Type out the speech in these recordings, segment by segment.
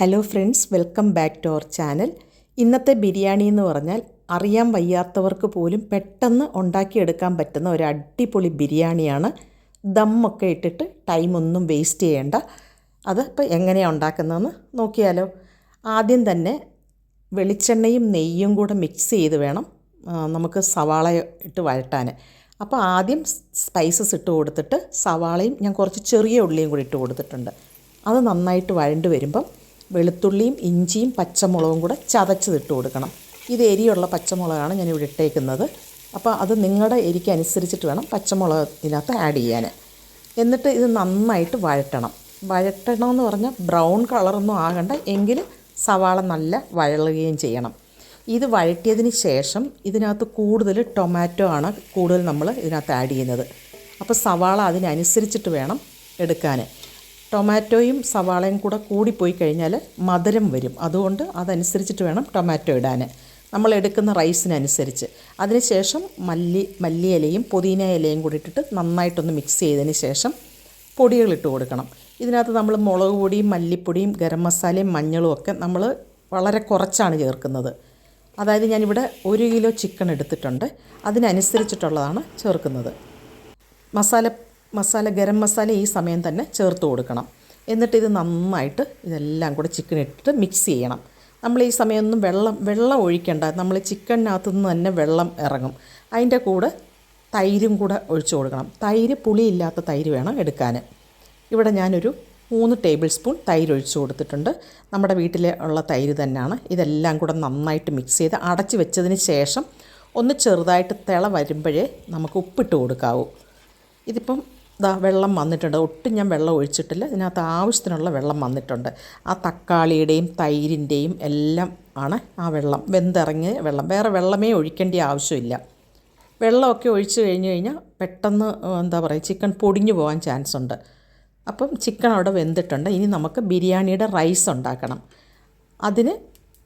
Hello friends welcome back to our channel ഇന്നത്തെ ബിരിയാണി എന്ന് പറഞ്ഞാൽ അറിയാൻ വയ്യാത്തവർക്ക് പോലും പെട്ടെന്ന് ഉണ്ടാക്കിയെടുക്കാൻ പറ്റുന്ന ഒരു അടിപൊളി ബിരിയാണിയാണ്. ദമ്മൊക്കെ ഇട്ടിട്ട് ടൈമൊന്നും വേസ്റ്റ് ചെയ്യേണ്ട. അത് ഇപ്പോൾ എങ്ങനെയാണ് ഉണ്ടാക്കുന്നതെന്ന് നോക്കിയാലോ. ആദ്യം തന്നെ വെളിച്ചെണ്ണയും നെയ്യും കൂടെ മിക്സ് ചെയ്ത് വേണം നമുക്ക് സവാള ഇട്ട് വഴട്ടാൻ അപ്പോൾ ആദ്യം സ്പൈസസ് ഇട്ട് കൊടുത്തിട്ട് സവാളയും ഞാൻ കുറച്ച് ചെറിയ ഉള്ളിയും കൂടി ഇട്ട് കൊടുത്തിട്ടുണ്ട്. അത് നന്നായിട്ട് വഴണ്ട് വരുമ്പം വെളുത്തുള്ളിയും ഇഞ്ചിയും പച്ചമുളകും കൂടെ ചതച്ചതിട്ട് കൊടുക്കണം. ഇത് എരിയുള്ള പച്ചമുളകാണ് ഞാൻ ഇവിടെ ഇട്ടേക്കുന്നത്. അപ്പോൾ അത് നിങ്ങളുടെ എരിക്ക് അനുസരിച്ചിട്ട് വേണം പച്ചമുളക് ഇതിനകത്ത് ആഡ് ചെയ്യാൻ. എന്നിട്ട് ഇത് നന്നായിട്ട് വഴറ്റണം. എന്ന് പറഞ്ഞാൽ ബ്രൗൺ കളറൊന്നും ആകണ്ട എങ്കിൽ സവാള നല്ല വഴളുകയും ചെയ്യണം. ഇത് വഴറ്റിയതിന് ശേഷം ഇതിനകത്ത് കൂടുതൽ ടൊമാറ്റോ ആണ് കൂടുതൽ നമ്മൾ ഇതിനകത്ത് ആഡ് ചെയ്യുന്നത്. അപ്പോൾ സവാള അതിനനുസരിച്ചിട്ട് വേണം എടുക്കാൻ. ടൊമാറ്റോയും സവാളയും കൂടെ കൂടിപ്പോയി കഴിഞ്ഞാൽ മധുരം വരും. അതുകൊണ്ട് അതനുസരിച്ചിട്ട് വേണം ടൊമാറ്റോ ഇടാൻ നമ്മൾ എടുക്കുന്ന റൈസിനനുസരിച്ച്. അതിനുശേഷം മല്ലി മല്ലി ഇലയും പുതിന ഇലയും കൂടി ഇട്ടിട്ട് നന്നായിട്ടൊന്ന് മിക്സ് ചെയ്തതിന് ശേഷം പൊടികളിട്ട് കൊടുക്കണം. ഇതിനകത്ത് നമ്മൾ മുളക് പൊടിയും മല്ലിപ്പൊടിയും ഗരം മസാലയും മഞ്ഞളും ഒക്കെ നമ്മൾ വളരെ കുറച്ചാണ് ചേർക്കുന്നത്. അതായത് ഞാനിവിടെ ഒരു കിലോ ചിക്കൻ എടുത്തിട്ടുണ്ട്. അതിനനുസരിച്ചിട്ടുള്ളതാണ് ചേർക്കുന്നത്. മസാല മസാല ഗരം മസാല ഈ സമയം തന്നെ ചേർത്ത് കൊടുക്കണം. എന്നിട്ട് ഇത് നന്നായിട്ട് ഇതെല്ലാം കൂടെ ചിക്കൻ ഇട്ടിട്ട് മിക്സ് ചെയ്യണം. നമ്മൾ ഈ സമയമൊന്നും വെള്ളം വെള്ളം ഒഴിക്കേണ്ട. നമ്മൾ ചിക്കനകത്തു നിന്ന് തന്നെ വെള്ളം ഇറങ്ങും. അതിന്റെ കൂടെ തൈരും കൂടെ ഒഴിച്ചു കൊടുക്കണം. തൈര് പുളിയില്ലാത്ത തൈര് വേണം എടുക്കാൻ. ഇവിടെ ഞാനൊരു മൂന്ന് ടേബിൾ സ്പൂൺ തൈര് ഒഴിച്ചു കൊടുത്തിട്ടുണ്ട്. നമ്മുടെ വീട്ടിലെ ഉള്ള തൈര് തന്നെയാണ്. ഇതെല്ലാം കൂടെ നന്നായിട്ട് മിക്സ് ചെയ്ത് അടച്ച് വെച്ചതിന് ശേഷം ഒന്ന് ചെറുതായിട്ട് തിള വരുമ്പോഴേ നമുക്ക് ഉപ്പിട്ട് കൊടുക്കാവൂ. ഇതിപ്പം ദാ വെള്ളം വന്നിട്ടുണ്ട്. ഒട്ടും ഞാൻ വെള്ളം ഒഴിച്ചിട്ടില്ല. ഇതിനകത്ത് ആവശ്യത്തിനുള്ള വെള്ളം വന്നിട്ടുണ്ട്. ആ തക്കാളിയുടെയും തൈരിന്റെയും എല്ലാം ആണ് ആ വെള്ളം. വെന്തിറങ്ങിയ വെള്ളം. വേറെ വെള്ളമേ ഒഴിക്കേണ്ട ആവശ്യമില്ല. വെള്ളമൊക്കെ ഒഴിച്ച് കഴിഞ്ഞ് കഴിഞ്ഞാൽ പെട്ടെന്ന് എന്താ പറയുക ചിക്കൻ പൊടിഞ്ഞു പോകാൻ ചാൻസ് ഉണ്ട്. അപ്പം ചിക്കൻ അവിടെ വെന്തിട്ടുണ്ട്. ഇനി നമുക്ക് ബിരിയാണിയുടെ റൈസ് ഉണ്ടാക്കണം. അതിന്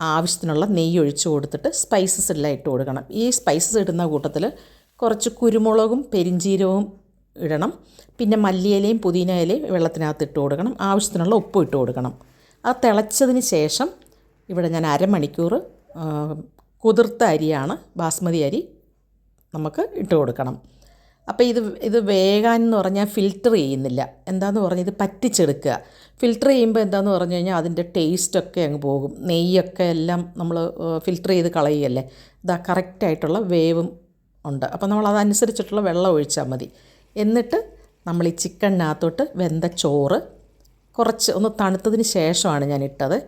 ആവശ്യത്തിനുള്ള നെയ്യ് ഒഴിച്ച് കൊടുത്തിട്ട് സ്പൈസസ് എല്ലാം ഇട്ട് കൊടുക്കണം. ഈ സ്പൈസസ് ഇടുന്ന കൂട്ടത്തിൽ കുറച്ച് കുരുമുളകും പെരിഞ്ചീരവും ഇടണം. പിന്നെ മല്ലിയിലയും പുതിന ഇലയും വെള്ളത്തിനകത്ത് ഇട്ട് കൊടുക്കണം. ആവശ്യത്തിനുള്ള ഉപ്പ് ഇട്ട് കൊടുക്കണം. അത് തിളച്ചതിന് ശേഷം ഇവിടെ ഞാൻ അരമണിക്കൂർ കുതിർത്ത അരിയാണ് ബാസ്മതി അരി നമുക്ക് ഇട്ട് കൊടുക്കണം. അപ്പോൾ ഇത് ഇത് വേകാൻ എന്ന് പറഞ്ഞാൽ ഫിൽറ്റർ ചെയ്യുന്നില്ല. എന്താന്ന് പറഞ്ഞാൽ ഇത് പറ്റിച്ചെടുക്കുക. ഫിൽറ്റർ ചെയ്യുമ്പോൾ എന്താന്ന് പറഞ്ഞു കഴിഞ്ഞാൽ അതിന്റെ ടേസ്റ്റൊക്കെ അങ്ങ് പോകും. നെയ്യൊക്കെ എല്ലാം നമ്മൾ ഫിൽറ്റർ ചെയ്ത് കളയുകയല്ലേ? ഇതാ കറക്റ്റായിട്ടുള്ള വേവും ഉണ്ട്. അപ്പോൾ നമ്മൾ അതനുസരിച്ചിട്ടുള്ള വെള്ളം ഒഴിച്ചാൽ മതി. എന്നിട്ട് നമ്മൾ ഈ ചിക്കനകത്തോട്ട് വെന്ത ചോറ് കുറച്ച് ഒന്ന് തണുത്തതിന് ശേഷമാണ് ഞാൻ ഇട്ടത്.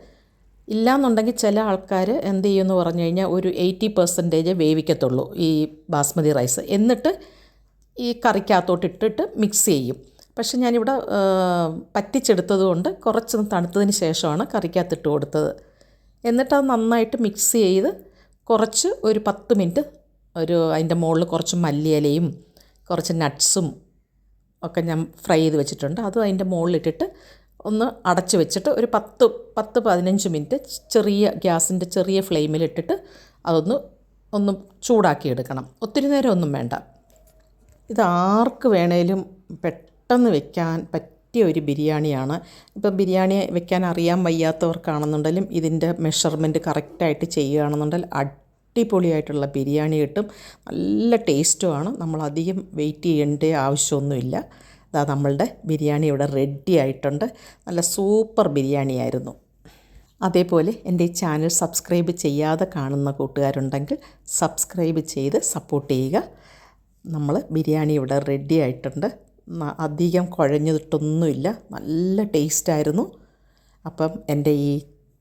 ഇല്ലാന്നുണ്ടെങ്കിൽ ചില ആൾക്കാർ എന്ത് ചെയ്യുമെന്ന് പറഞ്ഞു കഴിഞ്ഞാൽ ഒരു എയ്റ്റി പെർസെന്റേജ് വേവിക്കത്തുള്ളൂ ഈ ബാസ്മതി റൈസ്. എന്നിട്ട് ഈ കറിക്കകത്തോട്ട് ഇട്ടിട്ട് മിക്സ് ചെയ്യും. പക്ഷേ ഞാനിവിടെ പറ്റിച്ചെടുത്തത് കൊണ്ട് കുറച്ചൊന്ന് തണുത്തതിന് ശേഷമാണ് കറിക്കകത്ത് ഇട്ട് കൊടുത്തത്. എന്നിട്ട് അത് നന്നായിട്ട് മിക്സ് ചെയ്ത് കുറച്ച് ഒരു പത്ത് മിനിറ്റ് ഒരു അതിന്റെ മുകളിൽ കുറച്ച് മല്ലിയിലയും കുറച്ച് നട്ട്സും ഒക്കെ ഞാൻ ഫ്രൈ ചെയ്ത് വെച്ചിട്ടുണ്ട്. അതും അതിന്റെ മുകളിലിട്ടിട്ട് ഒന്ന് അടച്ച് വെച്ചിട്ട് ഒരു പത്ത് പത്ത് പതിനഞ്ച് മിനിറ്റ് ചെറിയ ഗ്യാസിന്റെ ചെറിയ ഫ്ലെയിമിലിട്ടിട്ട് അതൊന്ന് ഒന്ന് ചൂടാക്കി എടുക്കണം. ഒത്തിരി നേരം ഒന്നും വേണ്ട. ഇത് ആർക്ക് വേണേലും പെട്ടെന്ന് വെക്കാൻ പറ്റിയ ഒരു ബിരിയാണിയാണ്. ഇപ്പം ബിരിയാണി വെക്കാൻ അറിയാൻ വയ്യാത്തവർക്കാണെന്നുണ്ടെങ്കിലും ഇതിന്റെ മെഷർമെന്റ് കറക്റ്റായിട്ട് ചെയ്യുകയാണെന്നുണ്ടെങ്കിൽ അടിപൊളിയായിട്ടുള്ള ബിരിയാണി കിട്ടും. നല്ല ടേസ്റ്റുമാണ്. നമ്മൾ അധികം വെയിറ്റ് ചെയ്യേണ്ട ആവശ്യമൊന്നുമില്ല. അതാ നമ്മളുടെ ബിരിയാണി ഇവിടെ റെഡി ആയിട്ടുണ്ട്. നല്ല സൂപ്പർ ബിരിയാണി ആയിരുന്നു. അതേപോലെ എന്റെ ചാനൽ സബ്സ്ക്രൈബ് ചെയ്യാതെ കാണുന്ന കൂട്ടുകാരുണ്ടെങ്കിൽ സബ്സ്ക്രൈബ് ചെയ്ത് സപ്പോർട്ട് ചെയ്യുക. നമ്മൾ ബിരിയാണി ഇവിടെ റെഡി ആയിട്ടുണ്ട്. അധികം കുഴഞ്ഞിട്ടൊന്നുമില്ല. നല്ല ടേസ്റ്റായിരുന്നു അപ്പം എന്റെ ഈ